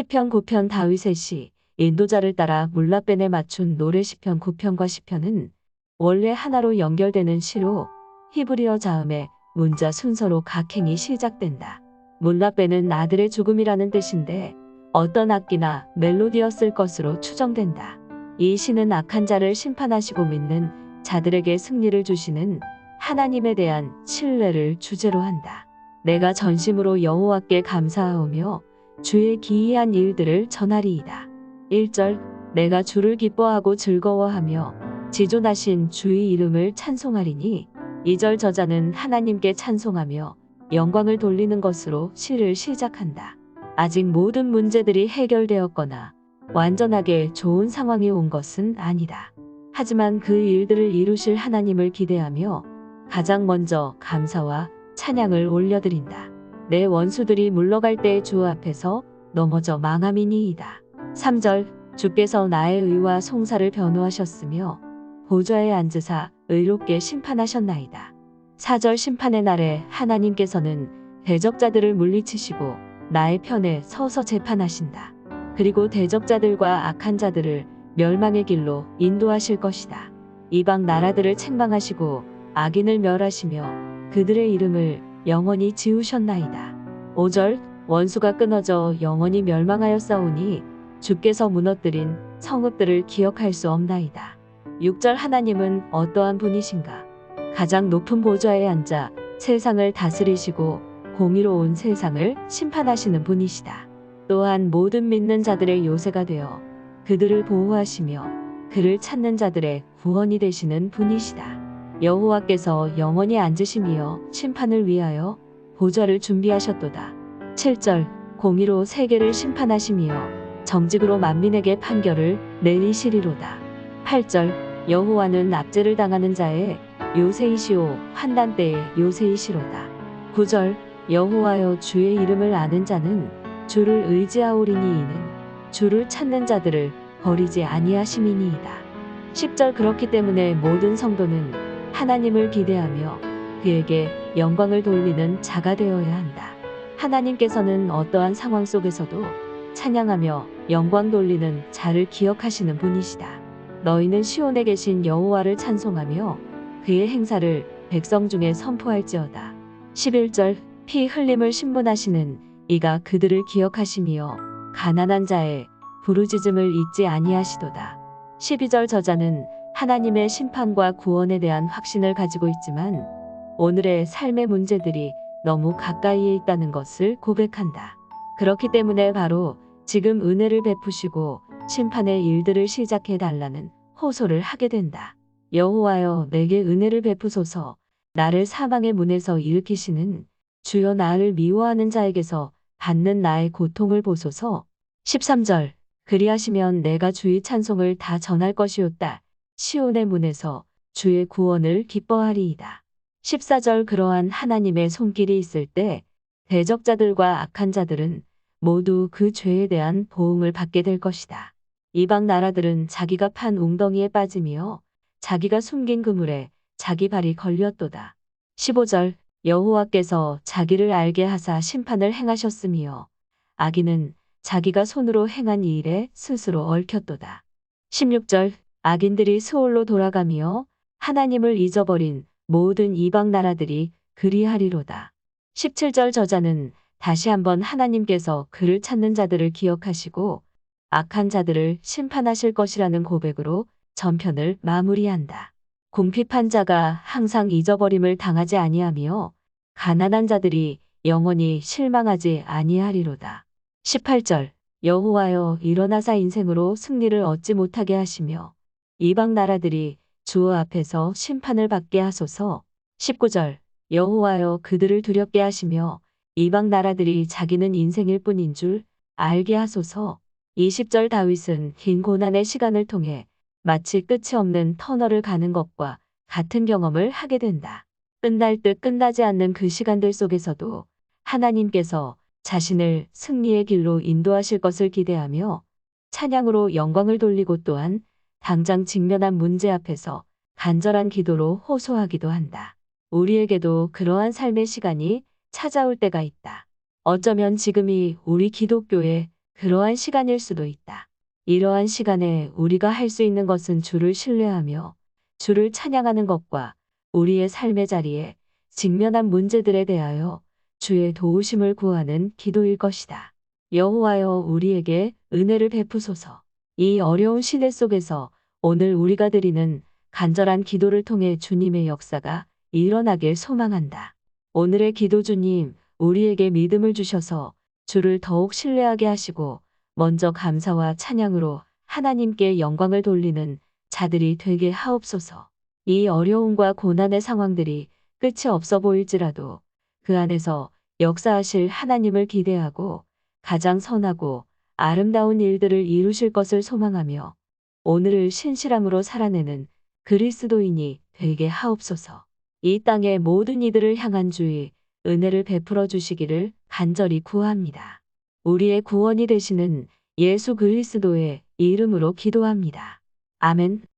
시편 9편 다윗의 시 인도자를 따라 물라벤에 맞춘 노래 시편 9편과 시편은 원래 하나로 연결되는 시로 히브리어 자음의 문자 순서로 각 행이 시작된다. 물라벤은 아들의 죽음이라는 뜻인데 어떤 악기나 멜로디였을 것으로 추정된다. 이 시는 악한 자를 심판하시고 믿는 자들에게 승리를 주시는 하나님에 대한 신뢰를 주제로 한다. 내가 전심으로 여호와께 감사하오며 주의 기이한 일들을 전하리이다. 1절 내가 주를 기뻐하고 즐거워하며 지존하신 주의 이름을 찬송하리니 2절 저자는 하나님께 찬송하며 영광을 돌리는 것으로 시를 시작한다. 아직 모든 문제들이 해결되었거나 완전하게 좋은 상황이 온 것은 아니다. 하지만 그 일들을 이루실 하나님을 기대하며 가장 먼저 감사와 찬양을 올려드린다. 내 원수들이 물러갈 때 주 앞에서 넘어져 망함이니이다. 3절 주께서 나의 의와 송사를 변호하셨으며 보좌에 앉으사 의롭게 심판하셨나이다. 4절 심판의 날에 하나님께서는 대적자들을 물리치시고 나의 편에 서서 재판하신다. 그리고 대적자들과 악한 자들을 멸망의 길로 인도하실 것이다. 이방 나라들을 책망하시고 악인을 멸하시며 그들의 이름을 영원히 지우셨나이다. 5절 원수가 끊어져 영원히 멸망하였사오니 주께서 무너뜨린 성읍들을 기억할 수 없나이다. 6절 하나님은 어떠한 분이신가? 가장 높은 보좌에 앉아 세상을 다스리시고 공의로운 세상을 심판하시는 분이시다. 또한 모든 믿는 자들의 요새가 되어 그들을 보호하시며 그를 찾는 자들의 구원이 되시는 분이시다. 여호와께서 영원히 앉으심이여 심판을 위하여 보좌를 준비하셨도다. 7절 공의로 세계를 심판하시며 정직으로 만민에게 판결을 내리시리로다. 8절 여호와는 납제를 당하는 자의 요새이시오 환단 때의 요새이시로다. 9절 여호와여 주의 이름을 아는 자는 주를 의지하오리니 이는 주를 찾는 자들을 버리지 아니하심이니이다. 10절 그렇기 때문에 모든 성도는 하나님을 기대하며 그에게 영광을 돌리는 자가 되어야 한다. 하나님께서는 어떠한 상황 속에서도 찬양하며 영광 돌리는 자를 기억하시는 분이시다. 너희는 시온에 계신 여호와를 찬송하며 그의 행사를 백성 중에 선포할지어다. 11절 피 흘림을 신분하시는 이가 그들을 기억하시며 가난한 자의 부르짖음을 잊지 아니하시도다. 12절 저자는 하나님의 심판과 구원에 대한 확신을 가지고 있지만 오늘의 삶의 문제들이 너무 가까이에 있다는 것을 고백한다. 그렇기 때문에 바로 지금 은혜를 베푸시고 심판의 일들을 시작해 달라는 호소를 하게 된다. 여호와여 내게 은혜를 베푸소서 나를 사망의 문에서 일으키시는 주여 나를 미워하는 자에게서 받는 나의 고통을 보소서 13절 그리하시면 내가 주의 찬송을 다 전할 것이었다. 시온의 문에서 주의 구원을 기뻐하리이다. 14절 그러한 하나님의 손길이 있을 때 대적자들과 악한 자들은 모두 그 죄에 대한 보응을 받게 될 것이다. 이방 나라들은 자기가 판 웅덩이에 빠지며 자기가 숨긴 그물에 자기 발이 걸렸도다. 15절 여호와께서 자기를 알게 하사 심판을 행하셨으며 악인은 자기가 손으로 행한 이 일에 스스로 얽혔도다. 16절 악인들이 수올로 돌아가며 하나님을 잊어버린 모든 이방 나라들이 그리하리로다. 17절 저자는 다시 한번 하나님께서 그를 찾는 자들을 기억하시고 악한 자들을 심판하실 것이라는 고백으로 전편을 마무리한다. 궁핍한 자가 항상 잊어버림을 당하지 아니하며 가난한 자들이 영원히 실망하지 아니하리로다. 18절 여호와여 일어나사 인생으로 승리를 얻지 못하게 하시며 이방 나라들이 주 앞에서 심판을 받게 하소서. 19절 여호와여 그들을 두렵게 하시며 이방 나라들이 자기는 인생일 뿐인 줄 알게 하소서. 20절 다윗은 긴 고난의 시간을 통해 마치 끝이 없는 터널을 가는 것과 같은 경험을 하게 된다. 끝날 듯 끝나지 않는 그 시간들 속에서도 하나님께서 자신을 승리의 길로 인도하실 것을 기대하며 찬양으로 영광을 돌리고 또한 당장 직면한 문제 앞에서 간절한 기도로 호소하기도 한다. 우리에게도 그러한 삶의 시간이 찾아올 때가 있다. 어쩌면 지금이 우리 기독교의 그러한 시간일 수도 있다. 이러한 시간에 우리가 할 수 있는 것은 주를 신뢰하며 주를 찬양하는 것과 우리의 삶의 자리에 직면한 문제들에 대하여 주의 도우심을 구하는 기도일 것이다. 여호와여 우리에게 은혜를 베푸소서. 이 어려운 시대 속에서 오늘 우리가 드리는 간절한 기도를 통해 주님의 역사가 일어나길 소망한다. 오늘의 기도 주님, 우리에게 믿음을 주셔서 주를 더욱 신뢰하게 하시고 먼저 감사와 찬양으로 하나님께 영광을 돌리는 자들이 되게 하옵소서. 이 어려움과 고난의 상황들이 끝이 없어 보일지라도 그 안에서 역사하실 하나님을 기대하고 가장 선하고 아름다운 일들을 이루실 것을 소망하며 오늘을 신실함으로 살아내는 그리스도인이 되게 하옵소서. 이 땅의 모든 이들을 향한 주의 은혜를 베풀어 주시기를 간절히 구합니다. 우리의 구원이 되시는 예수 그리스도의 이름으로 기도합니다. 아멘.